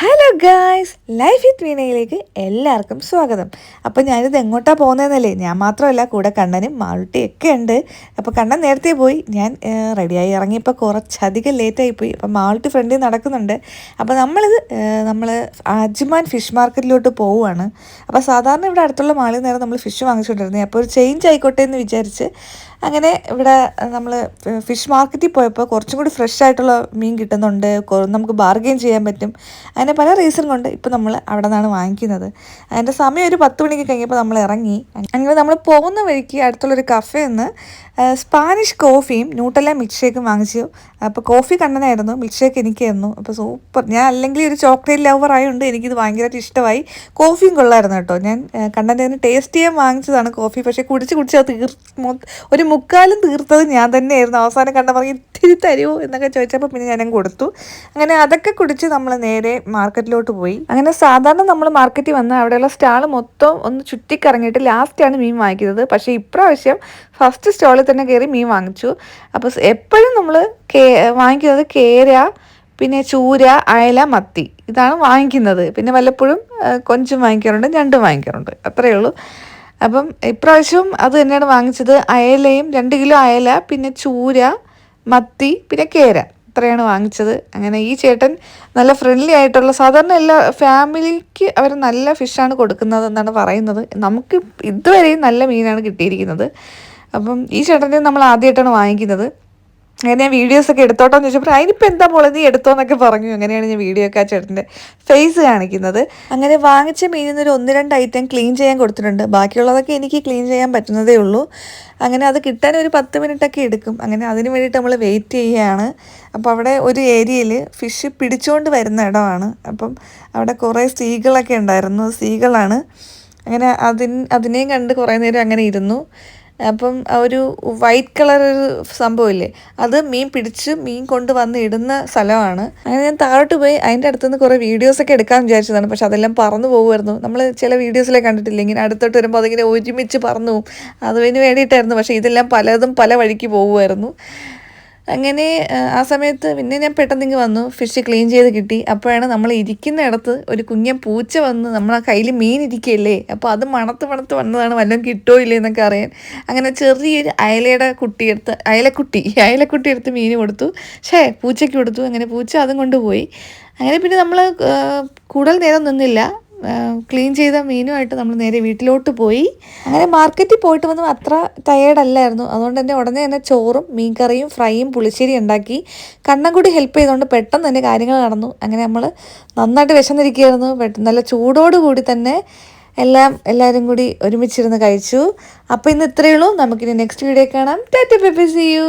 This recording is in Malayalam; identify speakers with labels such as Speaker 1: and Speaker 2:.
Speaker 1: ഹലോ ഗായ്സ് ലൈഫ് വിത്ത് വീണയിലേക്ക് എല്ലാവർക്കും സ്വാഗതം. അപ്പോൾ ഞാനിത് എങ്ങോട്ടാണ് പോകുന്നതെന്നല്ലേ? ഞാൻ മാത്രമല്ല കൂടെ കണ്ണനും മാളുട്ടിയൊക്കെ ഉണ്ട്. അപ്പോൾ കണ്ണൻ നേരത്തെ പോയി. ഞാൻ റെഡിയായി ഇറങ്ങിയപ്പോൾ കുറച്ചധികം ലേറ്റായി പോയി. അപ്പോൾ മാളുട്ടി ഫ്രണ്ടിൽ നടക്കുന്നുണ്ട്. അപ്പോൾ നമ്മളിത് നമ്മൾ അജ്മാൻ ഫിഷ് മാർക്കറ്റിലോട്ട് പോവുകയാണ്. അപ്പോൾ സാധാരണ ഇവിടെ അടുത്തുള്ള മാളിൽ നേരം നമ്മൾ ഫിഷ് വാങ്ങിച്ചുകൊണ്ടിരുന്നത് അപ്പോൾ ഒരു ചേഞ്ച് ആയിക്കോട്ടെ എന്ന് വിചാരിച്ച് അങ്ങനെ ഇവിടെ നമ്മൾ ഫിഷ് മാർക്കറ്റിൽ പോയപ്പോൾ കുറച്ചും കൂടി ഫ്രഷ് ആയിട്ടുള്ള മീൻ കിട്ടുന്നുണ്ട്. നമുക്ക് ബാർഗെയിൻ ചെയ്യാൻ പറ്റും. അങ്ങനെ പല റീസൺ കൊണ്ട് ഇപ്പോൾ നമ്മൾ അവിടെ നിന്നാണ് വാങ്ങിക്കുന്നത്. അതിന്റെ സമയം ഒരു പത്ത് മണിക്ക് കഴിഞ്ഞപ്പോൾ നമ്മൾ ഇറങ്ങി. അങ്ങനെ നമ്മൾ പോകുന്ന വഴിക്ക് അടുത്തുള്ളൊരു കഫേ നിന്ന് സ്പാനിഷ് കോഫിയും ന്യൂട്ടല മിൽക്ക് ഷേക്കും വാങ്ങിച്ചു. അപ്പോൾ കോഫി കണ്ണനായിരുന്നു. മിൽക്ക് ഷേക്ക് എനിക്കായിരുന്നു. അപ്പോൾ സൂപ്പർ ഞാൻ അല്ലെങ്കിൽ ഒരു ചോക്ലേറ്റ് ലവർ ആയതുകൊണ്ട് എനിക്കിത് ഭയങ്കരമായിട്ട് ഇഷ്ടമായി. കോഫിയും കൊള്ളായിരുന്നു കേട്ടോ. ഞാൻ കണ്ണന്റെ ടേസ്റ്റ് ചെയ്യാൻ വാങ്ങിച്ചതാണ് കോഫി പക്ഷേ കുടിച്ച് കുടിച്ച് അത് തീർ ഒരു മുക്കാലും തീർത്തത് ഞാൻ തന്നെയായിരുന്നു. അവസാനം കണ്ട പറഞ്ഞ് ഇത്തിരി തരുമോ? എന്നൊക്കെ ചോദിച്ചപ്പോൾ പിന്നെ ഞാനും കൊടുത്തു. അങ്ങനെ അതൊക്കെ കുടിച്ച് നമ്മൾ നേരെ മാർക്കറ്റിലോട്ട് പോയി. അങ്ങനെ സാധാരണ നമ്മൾ മാർക്കറ്റിൽ വന്ന് അവിടെയുള്ള സ്റ്റാൾ മൊത്തം ഒന്ന് ചുറ്റിക്കറങ്ങിയിട്ട് ലാസ്റ്റാണ് മീൻ വാങ്ങിക്കുന്നത്. പക്ഷേ ഇപ്രാവശ്യം ഫസ്റ്റ് സ്റ്റാളിൽ തന്നെ കയറി മീൻ വാങ്ങിച്ചു. അപ്പോൾ എപ്പോഴും നമ്മൾ കേ വാങ്ങിക്കുന്നത് കേര പിന്നെ ചൂര അയല മത്തി. ഇതാണ് വാങ്ങിക്കുന്നത്. പിന്നെ വല്ലപ്പോഴും കൊഞ്ചും വാങ്ങിക്കാറുണ്ട് ഞണ്ടും വാങ്ങിക്കാറുണ്ട്. അത്രയേ ഉള്ളൂ. അപ്പം ഇപ്രാവശ്യവും അത് തന്നെയാണ് വാങ്ങിച്ചത്. അയലയും രണ്ട് കിലോ അയല പിന്നെ ചൂര മത്തി പിന്നെ കേര. ഇത്രയാണ് വാങ്ങിച്ചത്. അങ്ങനെ ഈ ചേട്ടൻ നല്ല ഫ്രണ്ട്ലി ആയിട്ടുള്ള സാധാരണ എല്ലാ ഫാമിലിക്ക് അവർ നല്ല ഫിഷാണ് കൊടുക്കുന്നത് എന്നാണ് പറയുന്നത്. നമുക്ക് ഇതുവരെയും നല്ല മീനാണ് കിട്ടിയിരിക്കുന്നത്. അപ്പം ഈ ചേട്ടന്റെ നമ്മൾ ആദ്യമായിട്ടാണ് വാങ്ങിക്കുന്നത്. അങ്ങനെ ഞാൻ വീഡിയോസൊക്കെ എടുത്തോട്ടെന്ന് ചോദിച്ചപ്പോൾ അതിനിപ്പോൾ എന്താ പോലെ നീ എടുത്തോ എന്നൊക്കെ പറഞ്ഞു. അങ്ങനെയാണ് ഞാൻ വീഡിയോ ഒക്കെ ആ ചേട്ടന്റെ ഫേസ് കാണിക്കുന്നത്. അങ്ങനെ വാങ്ങിച്ച മീനിൽ നിന്നൊരു ഒന്ന് രണ്ട് ഐറ്റം ക്ലീൻ ചെയ്യാൻ കൊടുത്തിട്ടുണ്ട്. ബാക്കിയുള്ളതൊക്കെ എനിക്ക് ക്ലീൻ ചെയ്യാൻ പറ്റുന്നതേ ഉള്ളൂ. അങ്ങനെ അത് കിട്ടാൻ ഒരു പത്ത് മിനിറ്റൊക്കെ എടുക്കും. അങ്ങനെ അതിന് വേണ്ടിയിട്ട് നമ്മൾ വെയിറ്റ് ചെയ്യുകയാണ് അപ്പോൾ അവിടെ ഒരു ഏരിയയിൽ ഫിഷ് പിടിച്ചുകൊണ്ട് വരുന്ന ഇടമാണ്. അപ്പം അവിടെ കുറേ സ്ത്രീകളൊക്കെ ഉണ്ടായിരുന്നു. സ്ത്രീകളാണ്. അങ്ങനെ അതിന് അതിനെയും കണ്ട് കുറേ നേരം അങ്ങനെ ഇരുന്നു. അപ്പം ഒരു വൈറ്റ് കളർ ഒരു സംഭവമില്ലേ? അത് മീൻ പിടിച്ച് മീൻ കൊണ്ട് വന്ന് ഇടുന്ന സ്ഥലമാണ്. അങ്ങനെ ഞാൻ താഴോട്ട് പോയി അതിന്റെ അടുത്തുനിന്ന് കുറേ വീഡിയോസൊക്കെ എടുക്കാൻ വിചാരിച്ചതാണ്. പക്ഷെ അതെല്ലാം പറന്നു പോകുമായിരുന്നു. നമ്മൾ ചില വീഡിയോസിലേ കണ്ടിട്ടില്ല ഇങ്ങനെ അടുത്തോട്ട് വരുമ്പോൾ അതിങ്ങനെ ഒരുമിച്ച് പറന്നു പോകും. അതിന് വേണ്ടിയിട്ടായിരുന്നു. പക്ഷേ ഇതെല്ലാം പലതും പല വഴിക്ക് പോകുമായിരുന്നു. അങ്ങനെ ആ സമയത്ത് പിന്നെ ഞാൻ പെട്ടെന്ന് ഇങ്ങ് വന്നു ഫിഷ് ക്ലീൻ ചെയ്ത് കിട്ടി. അപ്പോഴാണ് നമ്മൾ ഇരിക്കുന്ന ഇടത്ത് ഒരു കുഞ്ഞൻ പൂച്ച വന്ന് നമ്മളെ കയ്യിൽ മീൻ ഇരിക്കുകയല്ലേ? അപ്പോൾ അത് മണത്ത് മണത്ത് വന്നതാണ് വല്ലതും കിട്ടോ ഇല്ലേ എന്നൊക്കെ അറിയാൻ. അങ്ങനെ ചെറിയൊരു അയലയുടെ കുട്ടിയെടുത്ത് അയലക്കുട്ടി അയലക്കുട്ടി എടുത്ത് മീൻ കൊടുത്തു. ഷേ പൂച്ചയ്ക്ക് കൊടുത്തു. അങ്ങനെ പൂച്ച അതും കൊണ്ടുപോയി. അങ്ങനെ പിന്നെ നമ്മൾ കൂടുതൽ നേരം നിന്നില്ല. ക്ലീൻ ചെയ്ത മീനുമായിട്ട് നമ്മൾ നേരെ വീട്ടിലോട്ട് പോയി. അങ്ങനെ മാർക്കറ്റിൽ പോയിട്ട് വന്നു അത്ര ടയേർഡ് അല്ലായിരുന്നു. അതുകൊണ്ട് തന്നെ ഉടനെ തന്നെ ചോറും മീൻകറിയും ഫ്രൈയും പുളിശ്ശേരി ഉണ്ടാക്കി. കണ്ണം കൂടി ഹെൽപ്പ് ചെയ്തുകൊണ്ട് പെട്ടെന്ന് തന്നെ കാര്യങ്ങൾ നടന്നു. അങ്ങനെ നമ്മൾ നന്നായിട്ട് വിശന്നിരിക്കുകയായിരുന്നു. പെട്ടെന്ന് നല്ല ചൂടോടുകൂടി തന്നെ എല്ലാം എല്ലാവരും കൂടി ഒരുമിച്ചിരുന്ന് കഴിച്ചു. അപ്പോൾ ഇന്ന് ഇത്രയേ ഉള്ളൂ. നമുക്കിനി നെക്സ്റ്റ് വീഡിയോ കാണാം. Tata peppy C U